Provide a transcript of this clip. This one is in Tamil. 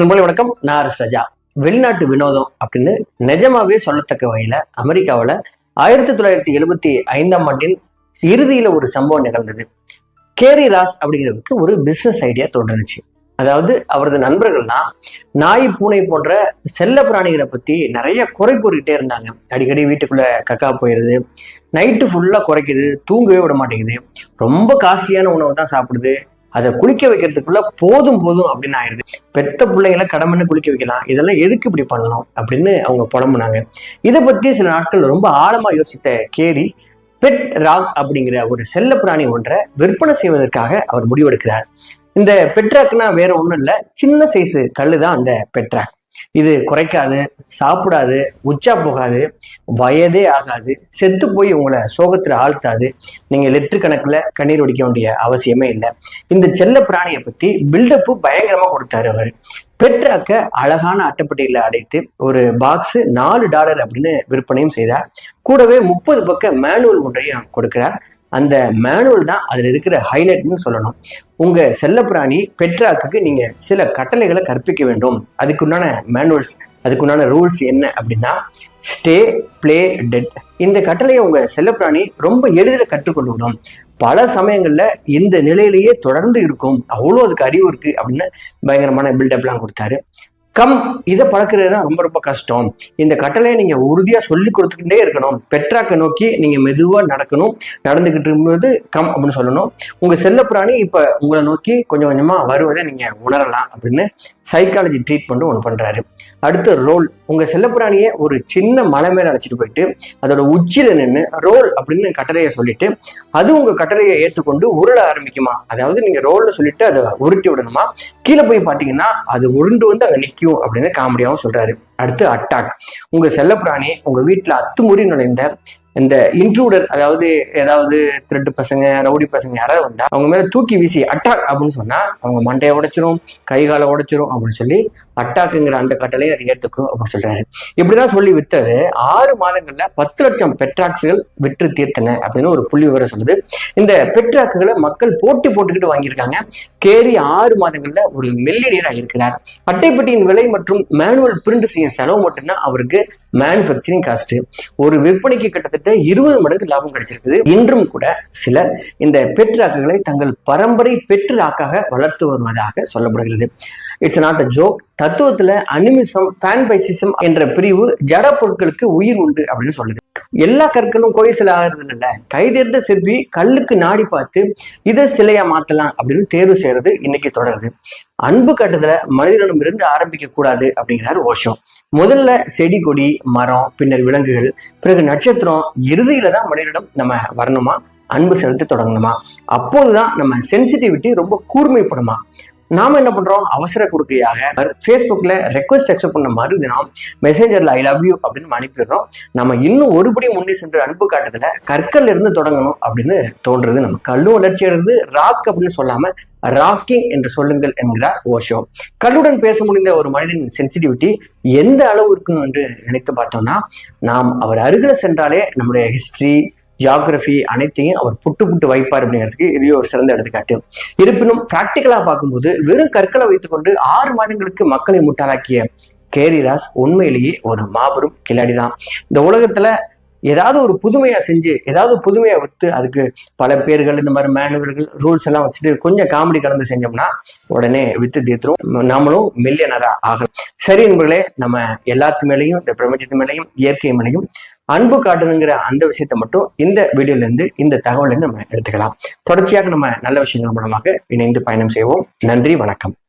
நம்மளை வணக்கம். நான் அரசு ரஜா. வெளிநாட்டு வினோதம் அப்படின்னு நிஜமாவே சொல்லத்தக்க வகையில அமெரிக்காவில் ஆயிரத்தி தொள்ளாயிரத்தி எழுபத்தி ஐந்தாம் ஆண்டின் இறுதியில ஒரு சம்பவம் நிகழ்ந்தது. கேரி ராஸ் அப்படிங்கிறதுக்கு ஒரு பிசினஸ் ஐடியா தோன்றுச்சு அதாவது அவரது நண்பர்கள்லாம் நாய் பூனை போன்ற செல்ல பிராணிகளை பத்தி நிறைய குறை கூறிக்கிட்டே இருந்தாங்க. அடிக்கடி வீட்டுக்குள்ள கக்கா போயிருது. நைட்டு ஃபுல்லா குறைக்குது. தூங்கவே விட மாட்டேங்குது. ரொம்ப காஸ்ட்லியான உணவு தான் சாப்பிடுது. அதை குளிக்க வைக்கிறதுக்குள்ள போதும் போதும் அப்படின்னு ஆயிடுது. பெத்த பிள்ளைகளை கடமைன்னு குளிக்க வைக்கலாம். இதெல்லாம் எதுக்கு இப்படி பண்ணணும் அப்படின்னு அவங்க புலம்புனாங்க. இதை பத்தி சில நாட்கள் ரொம்ப ஆழமா யோசித்த கேரி பெட் ராக் அப்படிங்கிற ஒரு செல்ல பிராணி ஒன்றை விற்பனை செய்வதற்காக அவர் முடிவெடுக்கிறார். இந்த பெட்ராக்னா வேற ஒன்றும் இல்லை சின்ன சைஸு கல்லு தான் அந்த பெட்ராக் இது குறைக்காது சாப்பிடாது உச்சா போகாது வயதே ஆகாது செத்து போய் உங்களை சோகத்துல ஆழ்த்தாது. நீங்க லெட்ரு கணக்குல கண்ணீர் ஒடிக்க வேண்டிய அவசியமே இல்லை. இந்த செல்ல பிராணியை பத்தி பில்டப்பு பயங்கரமா கொடுத்தாரு அவர். பெட்ராக்க அழகான அட்டைப்பட்டியில அடைத்து ஒரு பாக்ஸ் நாலு டாலர் அப்படின்னு விற்பனையும் செய்தார். கூடவே முப்பது பக்க மேனுவல் ஒன்றையும் கொடுக்கிறார். அந்த மேனுவல் தான் அதில் இருக்கிற ஹைலைட்னு சொல்லணும். உங்கள் செல்லப்பிராணி பெட்ராக்கு நீங்கள் சில கட்டளைகளை கற்பிக்க வேண்டும். அதுக்குண்டான மேனுவல்ஸ் அதுக்குண்டான ரூல்ஸ் என்ன அப்படின்னா ஸ்டே பிளே டெட் இந்த கட்டளையை உங்கள் செல்லப்பிராணி ரொம்ப எளிதில் கற்றுக்கொண்டு விடும். பல சமயங்களில் இந்த நிலையிலேயே தொடர்ந்து இருக்கும். அவ்வளோ அதுக்கு அறிவு இருக்குது அப்படின்னு பயங்கரமான பில்டப்லாம் கொடுத்தாரு. கம் இதை பழக்கிறது தான் ரொம்ப ரொம்ப கஷ்டம். இந்த கட்டளையை நீங்க உறுதியா சொல்லி கொடுத்துக்கிட்டே இருக்கணும். பெட்ராக்க நோக்கி நீங்க மெதுவா நடக்கணும். நடந்துகிட்டு இருக்கும்போது கம் அப்படின்னு சொல்லணும். உங்க செல்ல பிராணி இப்ப உங்களை நோக்கி கொஞ்சம் கொஞ்சமா வருவதை நீங்க உணரலாம் அப்படின்னு சைக்காலஜி ட்ரீட்மெண்ட் ஒன்று பண்றாரு. அடுத்து ரோல். உங்க செல்லப்பிராணியை ஒரு சின்ன மலை மேல அழைச்சிட்டு போயிட்டு அதோட உச்சியில நின்று ரோல் அப்படின்னு கட்டளையை சொல்லிட்டு அது உங்க கட்டளையை ஏற்றுக்கொண்டு உருள ஆரம்பிக்குமா? அதாவது நீங்க ரோல்ல சொல்லிட்டு அதை உருட்டி விடணுமா? கீழே போய் பாத்தீங்கன்னா அது உருண்டு வந்து அங்க நிற்கும் அப்படின்னு காமெடியாவும் சொல்றாரு. அடுத்து அட்டாக் உங்க செல்லப்பிராணி உங்க வீட்டுல அத்துமுறி நுழைந்த இந்த இன்ட்ரூடர் அதாவது ஏதாவது திருட்டு பசங்க ரவுடி பசங்க யாராவது வந்தா அவங்க மேல தூக்கி வீசி அட்டாக் அப்படின்னு சொன்னா அவங்க மண்டையை உடைச்சிரும் கை காலை உடைச்சிரும் அப்படின்னு சொல்லி அட்டாக்குங்கிற அந்த கட்டளையை அதை ஏத்துக்கும் அப்படின்னு சொல்றாரு. இப்படிதான் சொல்லி வித்தது. ஆறு மாதங்கள்ல பத்து லட்சம் பெட்ராக்ஸ்கள் விற்று தீர்த்தன அப்படின்னு ஒரு புள்ளி விவரம் சொல்லுது. இந்த பெட்ராக்குகளை மக்கள் போட்டி போட்டுக்கிட்டு வாங்கியிருக்காங்க. கேரி ஆறு மாதங்கள்ல ஒரு மில்லியனியர் இருக்கிறார் அட்டைப்பட்டியின் விலை மற்றும் மேனுவல் பிரிண்ட் செய்யும் செலவு மட்டும்தான் அவருக்கு மேனுஃபேக்சரிங் காஸ்ட் ஒரு விற்பனைக்கு கிட்டத்தட்ட இருபது மடங்கு லாபம் கிடைச்சிருக்குது. இன்றும் கூட சில இந்த பெட்ராக்குகளை தங்கள் பரம்பரை பெட்ராக்காக வளர்த்து வருவதாக சொல்லப்படுகிறது. இட்ஸ் நாட் அ ஜோக் தத்துவத்துல அனிமிசம் பேன்பைசிசம் என்ற பிரிவு ஜட பொருட்களுக்கு உயிர் உண்டு அப்படின்னு சொல்லுது. எல்லா கற்களும் கோயில் சிலை ஆகிறது இல்ல கைதேர்ந்த சிற்பி கல்லுக்கு நாடி பார்த்து இதை சிலையா மாத்தலாம் அப்படின்னு தேர்வு செய்யறது இன்னைக்கு தொடருது. அன்பு கட்டத்துல மனிதனிடம் இருந்து ஆரம்பிக்க கூடாது அப்படிங்கிறார் ஓஷோ. முதல்ல செடி கொடி மரம் பின்னர் விலங்குகள் பிறகு நட்சத்திரம் இறுதியில தான் மனிதனிடம் நம்ம வரணுமா? அன்பு செலுத்த தொடங்கணுமா? அப்போதுதான் நம்ம சென்சிட்டிவிட்டி ரொம்ப கூர்மைப்படுமா? நாம என்ன பண்றோம்? அவசர கொடுக்கையாக ஃபேஸ்புக்ல ரெக்வஸ்ட் அக்செப்ட் பண்ண மாதிரி தினம் மெசேஜர்ல ஐ லவ் யூ அப்படின்னு அனுப்பிடுறோம். நம்ம இன்னும் ஒருபடி முன்னே சென்று அன்பு காட்டுதல கற்கள் இருந்து தொடங்கணும் அப்படின்னு தோன்றது நம்ம கல்லும் வளர்ச்சி அடைந்து ராக் அப்படின்னு சொல்லாம ராக்கிங் என்று சொல்லுங்கள் என்கிறார் ஓஷோ கல்லுடன் பேச முடிந்த ஒரு மனிதனின் சென்சிட்டிவிட்டி எந்த அளவு இருக்கும் என்று நினைத்து பார்த்தோம்னா நாம் அவர் அருகில் சென்றாலே நம்முடைய ஹிஸ்டரி ஜியாகிரபி அனைத்தையும் அவர் புட்டு புட்டு வைப்பார் அப்படிங்கிறதுக்கு இதுவே ஒரு சிறந்த எடுத்துக்காட்டு. இருப்பினும் பிராக்டிக்கலா பார்க்கும்போது வெறும் கற்களை வைத்துக்கொண்டு ஆறு மாதங்களுக்கு மக்களை முட்டாளாக்கிய கேரிராஸ் உண்மையிலேயே ஒரு மாபெரும் கிளாடி தான் இந்த உலகத்துல ஏதாவது ஒரு புதுமையாக செஞ்சு ஏதாவது புதுமையா விட்டு அதுக்கு பல பேர்கள் இந்த மாதிரி மேனுவல்கள் ரூல்ஸ் எல்லாம் வச்சுட்டு கொஞ்சம் காமெடி கலந்து செஞ்சோம்னா உடனே வித்து தீர்த்துரும். நாமளும் மில்லியனரா ஆகலாம். சரி என்பர்களே நம்ம எல்லாத்து மேலேயும் இந்த பிரபஞ்சத்து மேலேயும் இயற்கை மேலேயும் அன்பு காட்டணுங்கிற அந்த விஷயத்த மட்டும் இந்த வீடியோல இருந்து இந்த தகவலேருந்து நம்ம எடுத்துக்கலாம். தொடர்ச்சியாக நம்ம நல்ல விஷயங்கள் மூலமாக இணைந்து பயணம் செய்வோம். நன்றி வணக்கம்.